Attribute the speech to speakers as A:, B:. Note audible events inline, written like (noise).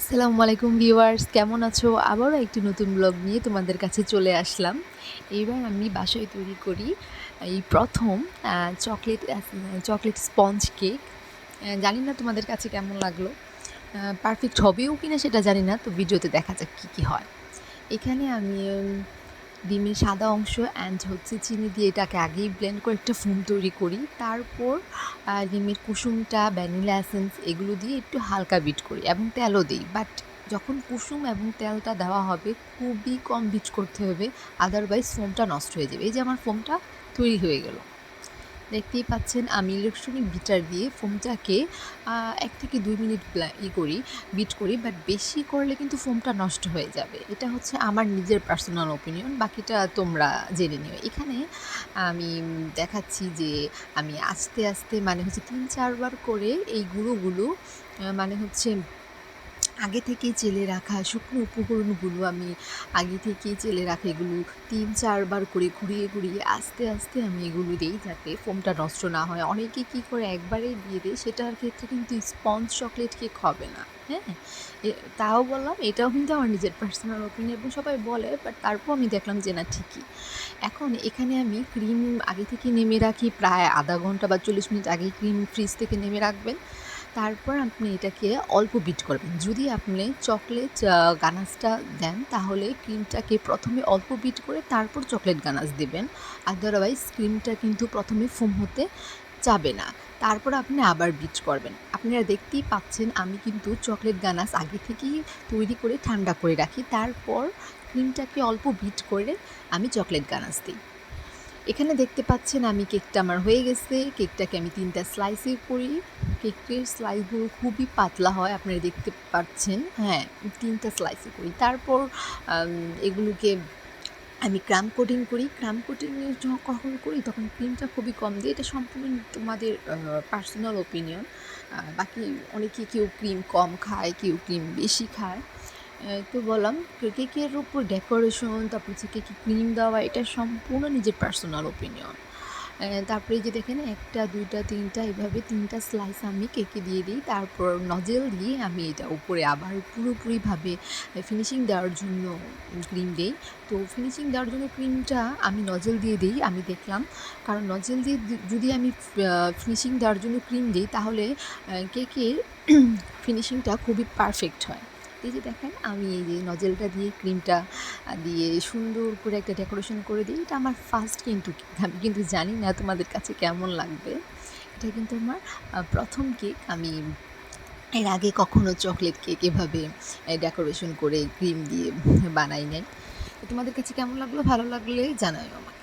A: আসসালামু আলাইকুম ভিউয়ার্স, কেমন আছো? আবারও একটি নতুন ব্লগ নিয়ে তোমাদের কাছে চলে আসলাম। এইবার আমি বাসায় তৈরি করি এই প্রথম চকলেট চকলেট স্পঞ্জ কেক। জানি না তোমাদের কাছে কেমন লাগল। পারফেক্ট হবেও কি না সেটা জানি না, তো ভিডিওতে দেখা যাক কী কী হয়। এখানে আমি ডিমের সাদা অংশ অ্যান্ড হচ্ছে চিনি দিয়ে এটাকে আগেই ব্লেন্ড করে একটা ফোম তৈরি করি। তারপর ডিমের কুসুমটা ভ্যানিলা এসেন্স এগুলো দিয়ে একটু হালকা বিট করি এবং তেলও দিই। বাট যখন কুসুম এবং তেলটা দেওয়া হবে, খুবই কম বিট করতে হবে আদারওয়াইজ ফোমটা নষ্ট হয়ে যাবে। এই যে আমার ফোমটা তৈরি হয়ে গেল। দেখতেই পাচ্ছেন, আমি ইলেকট্রনিক বিটার দিয়ে ফোমটাকে এক থেকে দুই মিনিট ই করি, বিট করি, বাট বেশি করলে কিন্তু ফোমটা নষ্ট হয়ে যাবে। এটা হচ্ছে আমার নিজের পার্সোনাল ওপিনিয়ন বাকিটা তোমরা জেনে নিও। এখানে আমি দেখাচ্ছি যে, আমি আস্তে আস্তে মানে হচ্ছে তিন, চারবার করে এই গুঁড়োগুলো মানে হচ্ছে আগে থেকেই চেলে রাখা শুকনো উপকরণগুলো আমি আগে থেকেই চেলে রাখা এগুলো তিন চারবার করে ঘুরিয়ে ঘুরিয়ে আস্তে আস্তে আমি এগুলো দিই যাতে ফোমটা নষ্ট না হয়। অনেকে কী করে একবারেই দিয়ে দেয়, সেটার ক্ষেত্রে কিন্তু স্পঞ্জ চকলেট কেক হবে না। হ্যাঁ? তাও বললাম, এটাও কিন্তু আমার নিজের পার্সোনাল ওপিনিয়ন এবং সবাই বলে বাট তারপর আমি দেখলাম যে না, ঠিকই। এখন এখানে আমি ক্রিম আগে থেকে নেমে রাখি, প্রায় আধা ঘণ্টা বা চল্লিশ মিনিট আগে ক্রিম ফ্রিজ থেকে নেমে রাখবেন। তারপর আপনি এটাকে অল্প বিট করবেন। যদি আপনি চকলেট গানাসটা দেন, তাহলে ক্রিমটাকে প্রথমে অল্প বিট করে তারপর চকলেট গানাস দেবেন। আদারওয়াইজ ক্রিমটা কিন্তু প্রথমে ফোম হতে যাবে না। তারপর আপনি আবার বিট করবেন। আপনারা দেখতেই পাচ্ছেন, আমি কিন্তু চকলেট গানাস আগে থেকেই তৈরি করে ঠান্ডা করে রাখি। তারপর ক্রিমটাকে অল্প বিট করে আমি চকলেট গানাস দিই। এখানে দেখতে পাচ্ছেন আমি কেকটা আমার হয়ে গেছে। কেকটাকে আমি তিনটা স্লাইসে করি। কেকের স্লাইসগুলো খুবই পাতলা হয়, আপনারা দেখতে পাচ্ছেন। হ্যাঁ তিনটা স্লাইসে করি। তারপর এগুলোকে আমি ক্রাম কোটিং করি। ক্রাম কোটিং কখন করি? তখন ক্রিমটা খুবই কম দিই এটা সম্পূর্ণ তোমাদের পার্সোনাল ওপিনিয়ন বাকি অনেকে কেউ ক্রিম কম খায়, কেউ ক্রিম বেশি খায়। তো বললাম কেকের উপর ডেকোরেশন তারপর হচ্ছে কেকে ক্রিম দেওয়া, এটা সম্পূর্ণ নিজের পার্সোনাল ওপিনিয়ন তারপরে যে দেখেন, একটা, দুইটা, তিনটা, এভাবে তিনটা স্লাইস আমি কেকে দিয়ে দিই, তারপর নজেল দিয়ে আমি এটা উপরে আবার পুরোপুরিভাবে ফিনিশিং দেওয়ার জন্য ক্রিম দিই। তো ফিনিশিং দেওয়ার জন্য ক্রিমটা আমি নজেল দিয়ে দিই, আমি দেখলাম, কারণ নজেল দিয়ে যদি আমি ফিনিশিং দেওয়ার জন্য ক্রিম দিই, তাহলে কেকের (clears throat) ফিনিশিংটা খুবই পারফেক্ট হয়। এই যে দেখেন, আমি এই যে নজেলটা দিয়ে ক্রিমটা দিয়ে সুন্দর করে একটা ডেকোরেশন করে দিই। এটা আমার ফার্স্ট কিন্তু আমি কিন্তু জানি না তোমাদের কাছে কেমন লাগবে। এটা কিন্তু আমার প্রথম কেক আমি এর আগে কখনো চকলেট কেক এভাবে ডেকোরেশন করে ক্রিম দিয়ে বানাই নাই। তো তোমাদের কাছে কেমন লাগল? ভালো লাগলে জানাও আমাকে